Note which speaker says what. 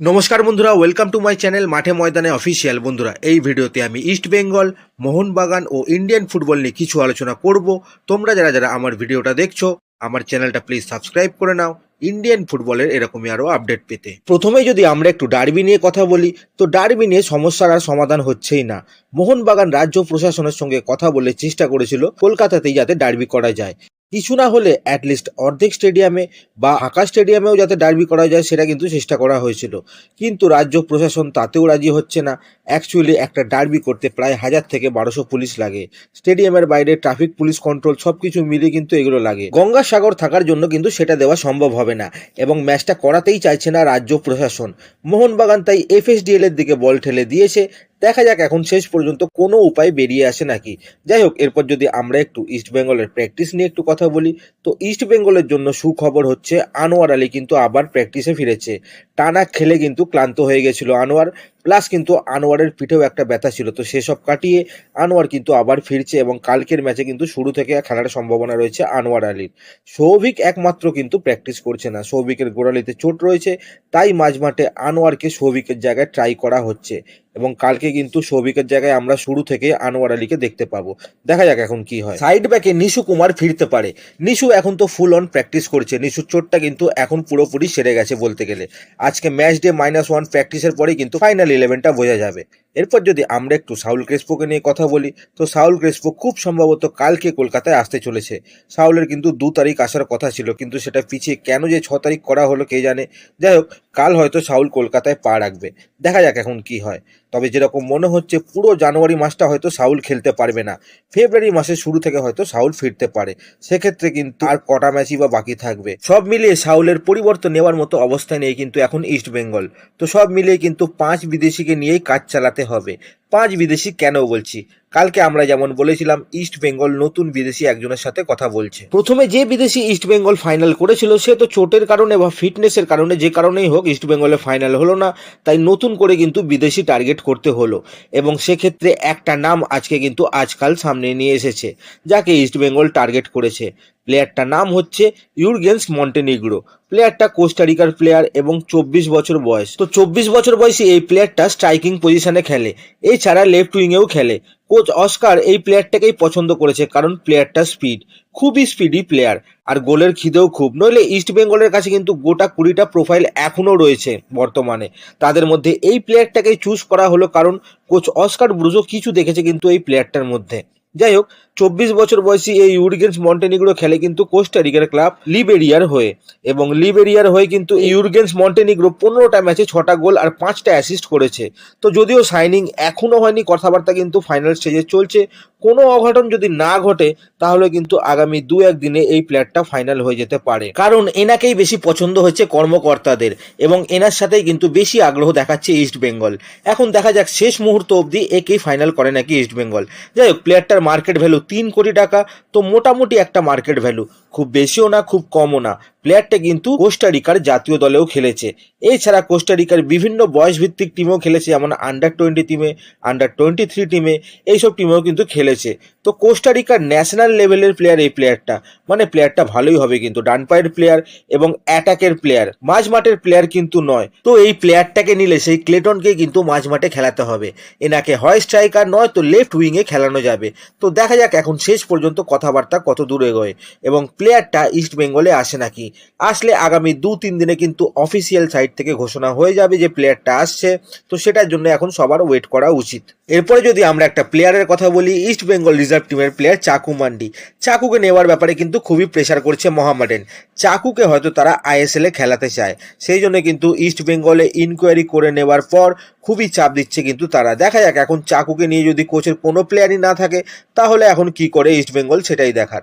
Speaker 1: নমস্কার বন্ধুরা welcome to my channel মাঠে ময়দানে অফিসিয়াল বন্ধুরা। এই ভিডিওতে আমি ইস্ট বেঙ্গল মোহনবাগান ও ইন্ডিয়ান ফুটবল নিয়ে কিছু আলোচনা করব। তোমরা যারা যারা আমার ভিডিওটা দেখছ, আমার চ্যানেলটা প্লিজ সাবস্ক্রাইব করে নাও। ইন্ডিয়ান ফুটবলের এরকমই আরও আপডেট পেতে। প্রথমেই যদি আমরা একটু ডার্বি নিয়ে কথা বলি, তো ডার্বি নিয়ে সমস্যার আর সমাধান হচ্ছেই না। মোহনবাগান রাজ্য প্রশাসনের সঙ্গে কথা বলে চেষ্টা করেছিল কলকাতাতেই যাতে ডার্বি করা যায়। কিছু না হলে অ্যাটলিস্ট অর্ধেক স্টেডিয়ামে বা আকাশ স্টেডিয়ামেও যাতে ডার্বি করা যায় সেটা কিন্তু চেষ্টা করা হয়েছিল। কিন্তু রাজ্য প্রশাসন তাতেও রাজি হচ্ছে না। অ্যাকচুয়ালি একটা ডার্বি করতে প্রায় হাজার থেকে বারোশো পুলিশ লাগে। স্টেডিয়ামের বাইরে ট্রাফিক পুলিশ কন্ট্রোল সব কিছু মিলিয়ে কিন্তু এগুলো লাগে। গঙ্গাসাগর থাকার জন্য কিন্তু সেটা দেওয়া সম্ভব হবে না। এবং ম্যাচটা করাতেই চাইছে না রাজ্য প্রশাসন। মোহনবাগান তাই এফএসডিএল এর দিকে বল ঠেলে দিয়েছে। দেখা যাক এখন শেষ পর্যন্ত কোনো উপায় বেরিয়ে আসে নাকি। যাই হোক, এরপর যদি আমরা একটু ইস্ট বেঙ্গলের প্র্যাকটিস নিয়ে একটু কথা বলি, তো ইস্ট বেঙ্গলের জন্য সুখবর হচ্ছে, আনোয়ার আলী কিন্তু আবার প্র্যাকটিসে ফিরেছে। টানা খেলে কিন্তু ক্লান্ত হয়ে গেছিল আনোয়ার। প্লাস কিন্তু আনোয়ারের পিঠেও একটা ব্যথা ছিল। তো সেসব কাটিয়ে আনোয়ার কিন্তু আবার ফিরছে এবং কালকের ম্যাচে কিন্তু শুরু থেকে খেলার সম্ভাবনা রয়েছে আনোয়ার আলীর। সৌভিক একমাত্র কিন্তু প্র্যাকটিস করছে না। সৌভিকের গোড়ালিতে চোট রয়েছে, তাই মাঝমাঠে আনোয়ারকে সৌভিকের জায়গায় ট্রাই করা হচ্ছে এবং কালকে কিন্তু সৌভিকের জায়গায় আমরা শুরু থেকে আনোয়ার আলীকে দেখতে পাবো। দেখা যাক এখন কি হয়। সাইড ব্যাকে নিশু কুমার ফিরতে পারে। নিশু এখন তো ফুল অন প্র্যাকটিস করছে। নিশুর চোটটা কিন্তু এখন পুরোপুরি সেরে গেছে বলতে গেলে। আজকে ম্যাচ ডে মাইনাস ওয়ান প্র্যাকটিসের পরেই কিন্তু ফাইনাল ইলেভেনটা বোঝা যাবে। এরপর যদি আমরা একটু সাউল ক্রেসপোকে নিয়ে কথা বলি, তো সাউল ক্রেসপো খুব সম্ভবত কালকে কলকাতায় আসতে চলেছে। সাউলের কিন্তু দু তারিখ আসার কথা ছিল, কিন্তু সেটা পিছিয়ে কেন যে ছ তারিখ করা হলো কে জানে। যাই হোক, কাল হয়তো সাউল কলকাতায় পা রাখবে। দেখা যাক এখন কি হয়। তবে যেরকম মনে হচ্ছে, পুরো জানুয়ারি মাসটা হয়তো সাউল খেলতে পারবে না। ফেব্রুয়ারি মাসের শুরু থেকে হয়তো সাউল ফিরতে পারে। সেক্ষেত্রে কিন্তু আর কটা ম্যাচই বা বাকি থাকবে। সব মিলিয়ে সাউলের পরিবর্তন নেওয়ার মতো অবস্থায় নেই কিন্তু এখন ইস্ট বেঙ্গল। তো সব মিলিয়ে কিন্তু পাঁচ বিদেশিকে নিয়েই কাজ চালাতে হবে। পাঁচ বিদেশি কেন বলছি? কালকে আমরা যেমন বলেছিলাম ইস্ট বেঙ্গল নতুন বিদেশি একজনের সাথে কথা বলছে। প্রথমে যে বিদেশি ইস্ট বেঙ্গল ফাইনাল করেছিল, সে তো চোটের কারণে বা ফিটনেসের কারণে যে কারণেই হোক ইস্ট বেঙ্গলে ফাইনাল হলো না, তাই নতুন করে কিন্তু বিদেশি টার্গেট করতে হলো। এবং সেক্ষেত্রে একটা নাম আজকে কিন্তু আজকাল সামনে নিয়ে এসেছে, যাকে ইস্ট বেঙ্গল টার্গেট করেছে। প্লেয়ারটার নাম হচ্ছে ইউরগেন্স মন্টেনিগ্রো প্লেয়ারটা কোস্টারিকার প্লেয়ার এবং চব্বিশ বছর বয়স। তো চব্বিশ বছর বয়সী এই প্লেয়ারটা স্ট্রাইকিং পজিশনে খেলে। এছাড়া লেফট উইংয়েও খেলে। কোচ অস্কার এই প্লেয়ারটাকেই পছন্দ করেছে কারণ প্লেয়ারটা স্পিড খুবই স্পিডি প্লেয়ার আর গোলের খিদেও খুব। নইলে ইস্ট বেঙ্গলের কাছে কিন্তু গোটা কুড়িটা প্রোফাইল এখনও রয়েছে বর্তমানে। তাদের মধ্যে এই প্লেয়ারটাকেই চুজ করা হলো কারণ কোচ অস্কার ব্রুজো কিছু দেখেছে কিন্তু এই প্লেয়ারটার মধ্যে। যাই হোক চব্বিশ বছর বয়সী এই ইউরগেন্স মন্টেনিগ্রো খেলে কিন্তু কোস্টারিকার ক্লাব লিবেরিয়ার হয়ে এবং লিবেরিয়ার হয়ে কিন্তু ইউরগেন্স মন্টেনিগ্রো পনেরোটা ম্যাচে ছটা গোল আর পাঁচটা অ্যাসিস্ট করেছে। তো যদিও সাইনিং এখনও হয়নি, কথাবার্তা কিন্তু ফাইনাল স্টেজে চলছে। কোনো অঘটন যদি না ঘটে, তাহলে কিন্তু আগামী দু এক দিনে এই প্লেয়ারটা ফাইনাল হয়ে যেতে পারে। কারণ এনাকেই বেশি পছন্দ হচ্ছে কর্মকর্তাদের এবং এনার সাথেই কিন্তু বেশি আগ্রহ দেখাচ্ছে ইস্ট বেঙ্গল এখন দেখা যাক শেষ মুহূর্ত অবধি একেই ফাইনাল করে নাকি ইস্ট বেঙ্গল যাই হোক প্লেয়ারটার মার্কেট ভ্যালু তিন কোটি টাকা, তো মোটামুটি একটা মার্কেট ভ্যালু খুব বেশিও না, খুব কমও না। প্লেয়ারটা কিন্তু কোস্টারিকার জাতীয় দলেও খেলেছে। এছাড়া কোস্টারিকার বিভিন্ন বয়সভিত্তিক টিমেও খেলেছে, যেমন আন্ডার টোয়েন্টি টিমে আন্ডার টোয়েন্টি থ্রি টিমে এইসব টিমেও কিন্তু খেলেছে। তো কোস্টারিকার ন্যাশনাল লেভেলের প্লেয়ার এই প্লেয়ারটা মানে প্লেয়ারটা ভালোই হবে কিন্তু ডান পায়ের প্লেয়ার এবং অ্যাটাকের প্লেয়ার মাঝ মাঠের প্লেয়ার কিন্তু নয়। তো এই প্লেয়ারটাকে নিলে সেই ক্লেটনকে কিন্তু মাঝ মাঠে খেলাতে হবে। এনাকে হয় স্ট্রাইকার নয় তো লেফট উইংয়ে খেলানো যাবে। তো দেখা যাক এখন শেষ পর্যন্ত কথাবার্তা কত দূর এগোয়। এবং প্লেয়ারটা ইস্ট বেঙ্গলে আসে নাকি? আসলে আগামী দু তিন দিনে কিন্তু অফিসিয়াল সাইট থেকে ঘোষণা হয়ে যাবে যে প্লেয়ারটা আসছে। তো সেটার জন্য এখন সবার ওয়েট করা উচিত। এরপরে যদি আমরা একটা প্লেয়ারের কথা বলি ইস্ট বেঙ্গল রিজার্ভ টিমের প্লেয়ার চাকু মান্ডি। চাকুকে নেওয়ার ব্যাপারে কিন্তু খুবই প্রেশার করছে মোহামেডান চাকুকে হয়তো তারা আইএসএল খেলাতে চায়। সেই জন্য কিন্তু ইস্ট বেঙ্গলে ইনকোয়ারি করে নেওয়ার পর খুবই চাপ দিচ্ছে কিন্তু তারা। দেখা যাক, এখন চাকুকে নিয়ে যদি কোচের কোনো প্লেয়ারই না থাকে, তাহলে এখন কি করে ইস্ট বেঙ্গল সেটাই দেখার?